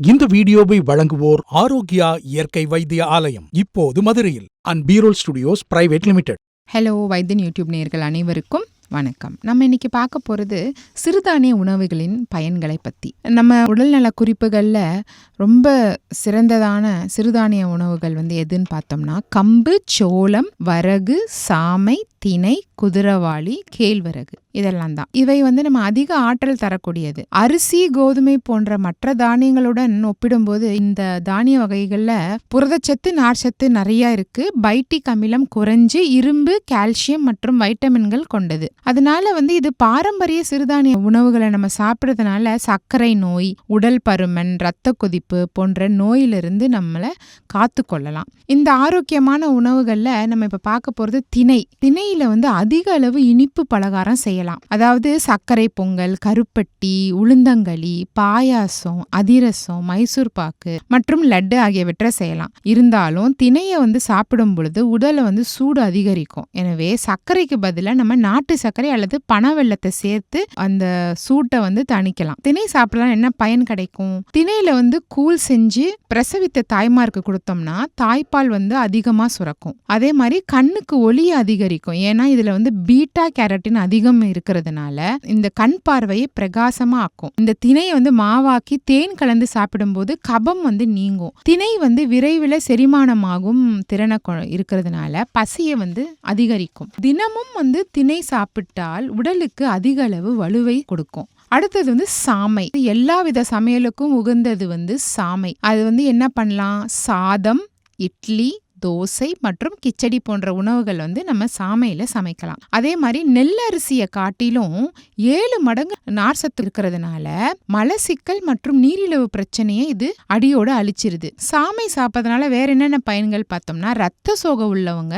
இந்த வீடியோவை வழங்குவோர் ஆரோக்கியா இயற்கை வைத்திய ஆலயம் இப்போது மதுரையில் அண்ட் பீரோல் ஸ்டுடியோஸ் பிரைவேட் லிமிடெட். ஹலோ வைத்தியன் யூடியூப் நேயர்கள் அனைவருக்கும் வணக்கம். நம்ம இன்னைக்கு பார்க்க போகிறது சிறுதானிய உணவுகளின் பயன்களை பற்றி நம்ம உடல்நல குறிப்புகளில் ரொம்ப சிறந்ததான சிறுதானிய உணவுகள் வந்து எதுன்னு பார்த்தோம்னா கம்பு சோளம் வரகு சாமை திணை குதிரவாளி கேழ்வரகு இதெல்லாம் தான் இவை வந்து நம்ம அதிக ஆற்றல் தரக்கூடியது. அரிசி கோதுமை போன்ற மற்ற தானியங்களுடன் ஒப்பிடும்போது இந்த தானிய வகைகளில் புரதச்சத்து நார்ச்சத்து நிறைய இருக்கு. பைட்டிக் அமிலம் குறைஞ்சு இரும்பு கால்சியம் மற்றும் வைட்டமின்கள் கொண்டது. அதனால வந்து இது பாரம்பரிய சிறுதானிய உணவுகளை நம்ம சாப்பிட்றதுனால சர்க்கரை நோய் உடல் பருமன் இரத்த கொதிப்பு போன்ற நோயிலிருந்து நம்மளை காத்து கொள்ளலாம் இந்த ஆரோக்கியமான உணவுகளில் நம்ம இப்போ பார்க்க போகிறது திணை. திணையில வந்து அதிக அளவு இனிப்பு பலகாரம் செய்யலாம். அதாவது சர்க்கரை பொங்கல் கருப்பட்டி உளுந்தங்களி பாயாசம் அதிரசம் மைசூர் பாக்கு மற்றும் லட்டு ஆகியவற்றை செய்யலாம். இருந்தாலும் திணையை வந்து சாப்பிடும் பொழுது உடலை வந்து சூடு அதிகரிக்கும். எனவே சர்க்கரைக்கு பதிலாக நம்ம நாட்டு சர்க்கரை அல்லது பனை வெள்ளத்தை சேர்த்து அந்த சூட்டை வந்து தணிக்கலாம். திணை சாப்பிடலாம். என்ன பயன் கிடைக்கும்? திணையில வந்து கூழ் செஞ்சு பிரசவித்த தாய்மார்க்கு கொடுத்தோம்னா தாய்ப்பால் வந்து அதிகமாக சுரக்கும். அதே மாதிரி கண்ணுக்கு ஒளி அதிகரிக்கும். ஏன்னா இதில் வந்து பீட்டா கேரட்டின் அதிகம் இருக்கிறதுனால இந்த கண் பார்வையை பிரகாசமா ஆக்கும். இந்த திணையை வந்து மாவாக்கி தேன் கலந்து சாப்பிடும்போது கபம் வந்து நீங்கும். திணை வந்து விரைவில் செரிமானமாகும் திறனை கொ- இருக்கிறதுனால பசியை வந்து அதிகரிக்கும். தினமும் வந்து திணை சாப்பிட்டால் உடலுக்கு அதிக அளவு வலுவை கொடுக்கும். அடுத்தது வந்து சாமை. எல்லா வித சமையலுக்கும் உகந்தது வந்து சாமை. அது வந்து என்ன பண்ணலாம்? சாதம் இட்லி தோசை மற்றும் கிச்சடி போன்ற உணவுகள் வந்து நம்ம சாமையில் சமைக்கலாம். அதே மாதிரி நெல் அரிசியை காட்டிலும் ஏழு மடங்கு நார்சத்து இருக்கிறதுனால மலசிக்கல் மற்றும் நீரிழிவு பிரச்சனையை இது அடியோடு அழிச்சிருது. சாமை சாப்பிட்றதுனால வேற என்னென்ன பயன்கள் பார்த்தோம்னா ரத்த சோகை உள்ளவங்க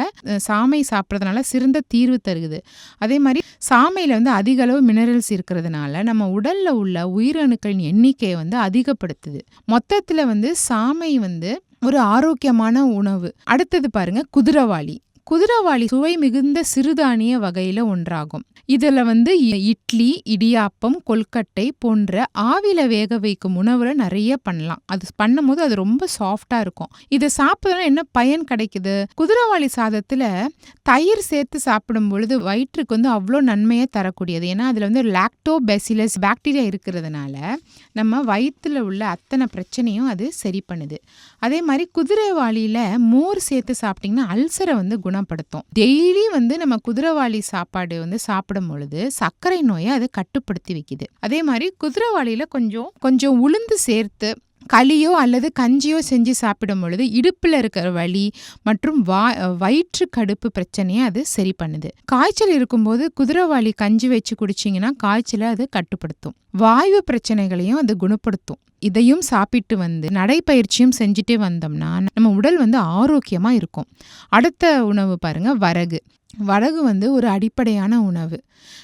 சாமை சாப்பிட்றதுனால சிறந்த தீர்வு தருகுது அதே மாதிரி சாமையில் வந்து அதிக அளவு மினரல்ஸ் இருக்கிறதுனால நம்ம உடலில் உள்ள உயிரணுக்களின் எண்ணிக்கையை வந்து அதிகப்படுத்துது. மொத்தத்தில் வந்து சாமை வந்து ஒரு ஆரோக்கியமான உணவு. அடுத்தது பாருங்க குதிரவாளி குதிரவாளி சுவை மிகுந்த சிறுதானிய வகையில ஒன்றாகும். இதுல வந்து இ- இட்லி இடியாப்பம் கொல்கட்டை போன்ற ஆவில வேக வைக்கும் உணவுல நிறைய பண்ணலாம். அது பண்ணும்போது அது ரொம்ப சாஃப்டா இருக்கும். இதை சாப்பிட்றதுனால என்ன பயன் கிடைக்குது? குதிரவாளி சாதத்துல தயிர் சேர்த்து சாப்பிடும் பொழுது வயிற்றுக்கு வந்து அவ்வளோ நன்மையை தரக்கூடியது. ஏன்னா அதுல வந்து லாக்டோபெசிலஸ் பாக்டீரியா இருக்கிறதுனால நம்ம வயிற்றுல உள்ள அத்தனை பிரச்சனையும் அது சரி பண்ணுது. அதே மாதிரி குதிரைவாளியில மோர் சேர்த்து சாப்பிட்டிங்கன்னா அல்சரை வந்து குணப்படுத்தும் டெய்லி வந்து நம்ம குதிரைவாளி சாப்பாடு வந்து சாப்பிடும் பொழுது சர்க்கரை நோயை அது கட்டுப்படுத்தி வைக்குது. அதே மாதிரி குதிரைவாளியில் கொஞ்சம் கொஞ்சம் உளுந்து சேர்த்து களியோ அல்லது கஞ்சியோ செஞ்சு சாப்பிடும் பொழுது இடுப்பில் இருக்கிற வலி மற்றும் வா வயிற்று கடுப்பு பிரச்சனையை அது சரி பண்ணுது. காய்ச்சல் இருக்கும்போது குதிரைவாளி கஞ்சி வச்சு குடிச்சிங்கன்னா காய்ச்சலை அது கட்டுப்படுத்தும். வாயு பிரச்சனைகளையும் அது குணப்படுத்தும். இதையும் சாப்பிட்டு வந்து நடைப்பயிற்சியும் செஞ்சுட்டே வந்தோம்னா நம்ம உடல் வந்து ஆரோக்கியமாக இருக்கும். அடுத்த உணவு பாருங்க வரகு. வரகு வந்து ஒரு அடிப்படையான உணவு.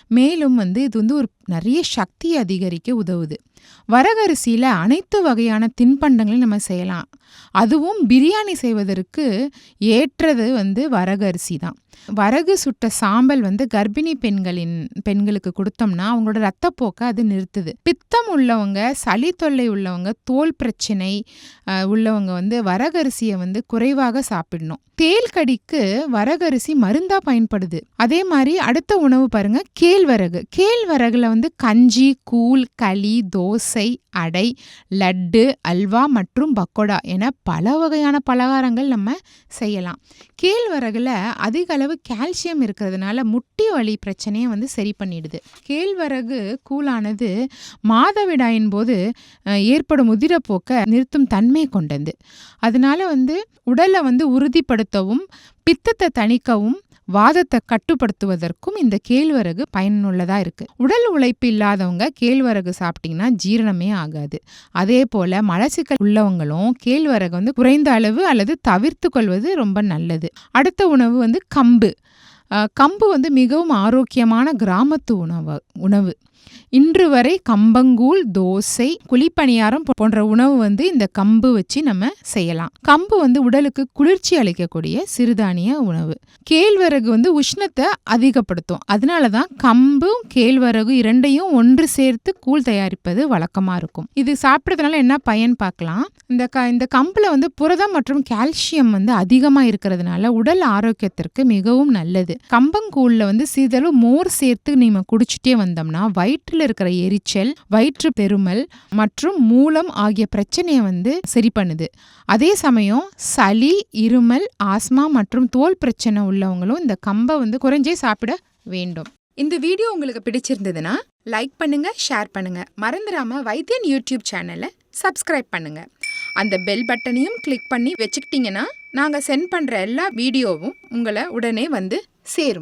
மேலும் வந்து இது வந்து ஒரு நிறைய சக்தி அதிகரிக்க உதவுது. வரகரிசியில் அனைத்து வகையான தின்பண்டங்களையும் நம்ம செய்யலாம். அதுவும் பிரியாணி செய்வதற்கு ஏற்றது வந்து வரகரிசி தான். வரகு சுட்ட சாம்பல் வந்து கர்ப்பிணி பெண்களின் பெண்களுக்கு கொடுத்தோம்னா அவங்களோட ரத்தப்போக்கை அது நிறுத்துது. பித்தம் உள்ளவங்க சளி தொல்லை உள்ளவங்க தோல் பிரச்சனை உள்ளவங்க வந்து வரகரிசியை வந்து குறைவாக சாப்பிடணும். தேல் கடிக்கு வரகரிசி மருந்தா பயன்படுது. அதே மாதிரி அடுத்த உணவு பாருங்க கேழ்வரகு. கேழ்வரகுல வந்து கஞ்சி கூழ் களி தோசை அடை லட்டு அல்வா மற்றும் பக்கோடா என பல வகையான பலகாரங்கள் நம்ம செய்யலாம். கேழ்வரகுல அதிக அளவு கால்சியம் இருக்கிறதுனால முட்டி வலி பிரச்சனையை வந்து சரி பண்ணிடுது. கேழ்வரகு கூழானது மாதவிடாயின் போது ஏற்படும் உதிரப்போக்கை நிறுத்தும் தன்மை கொண்டது. அதனால வந்து உடலை வந்து உறுதிப்படுத்தவும் பித்தத்தை தணிக்கவும் வாதத்தை கட்டுப்படுத்துவதற்கும் இந்த கேழ்வரகு பயனுள்ளதா இருக்கு. உடல் உழைப்பு இல்லாதவங்க கேழ்வரகு சாப்பிட்டீங்கன்னா ஜீரணமே ஆகாது. அதே போல மலச்சிக்கல் உள்ளவங்களும் கேழ்வரகு வந்து குறைந்த அளவு அல்லது தவிர்த்து கொள்வது ரொம்ப நல்லது. அடுத்த உணவு வந்து கம்பு. கம்பு வந்து மிகவும் ஆரோக்கியமான கிராமத்து உணவு உணவு. இன்று வரை கம்பங்கூழ் தோசை குழிப்பணியாரம் போன்ற உணவு வந்து இந்த கம்பு வச்சு நம்ம செய்யலாம். கம்பு வந்து உடலுக்கு குளிர்ச்சி அளிக்கக்கூடிய சிறுதானிய உணவு. கேழ்வரகு வந்து உஷ்ணத்தை அதிகப்படுத்தும். அதனால தான் கம்பும் கேழ்வரகு இரண்டையும் ஒன்று சேர்த்து கூழ் தயாரிப்பது வழக்கமா இருக்கும். இது சாப்பிட்றதுனால என்ன பயன் பார்க்கலாம்? இந்த க இந்த கம்பில் வந்து புரதம் மற்றும் கால்சியம் வந்து அதிகமாக இருக்கிறதுனால உடல் ஆரோக்கியத்திற்கு மிகவும் நல்லது. கம்பங்கூழ்ல வந்து சிறிதளவு மோர் சேர்த்து நம்ம குடிச்சிட்டே வந்தோம்னா வயிற்றில் இருக்கிற எரிச்சல் வயிற்று பெருமல் மற்றும் மூலம் ஆகிய பிரச்சனையை வந்து சரி பண்ணுது. அதே சமயம் சளி இருமல் ஆஸ்மா மற்றும் தோல் பிரச்சனை உள்ளவங்களும் இந்த கம்பை வந்து குறைஞ்சே சாப்பிட வேண்டும். இந்த வீடியோ உங்களுக்கு பிடிச்சிருந்ததுன்னா லைக் பண்ணுங்க ஷேர் பண்ணுங்க. மறந்துடாம வைத்தியன் யூடியூப் சேனலை சப்ஸ்கிரைப் பண்ணுங்க. அந்த பெல் பட்டனையும் கிளிக் பண்ணி வச்சுக்கிட்டீங்கன்னா நாங்கள் சென்ட் பண்ணுற எல்லா வீடியோவும் உங்களை உடனே வந்து ser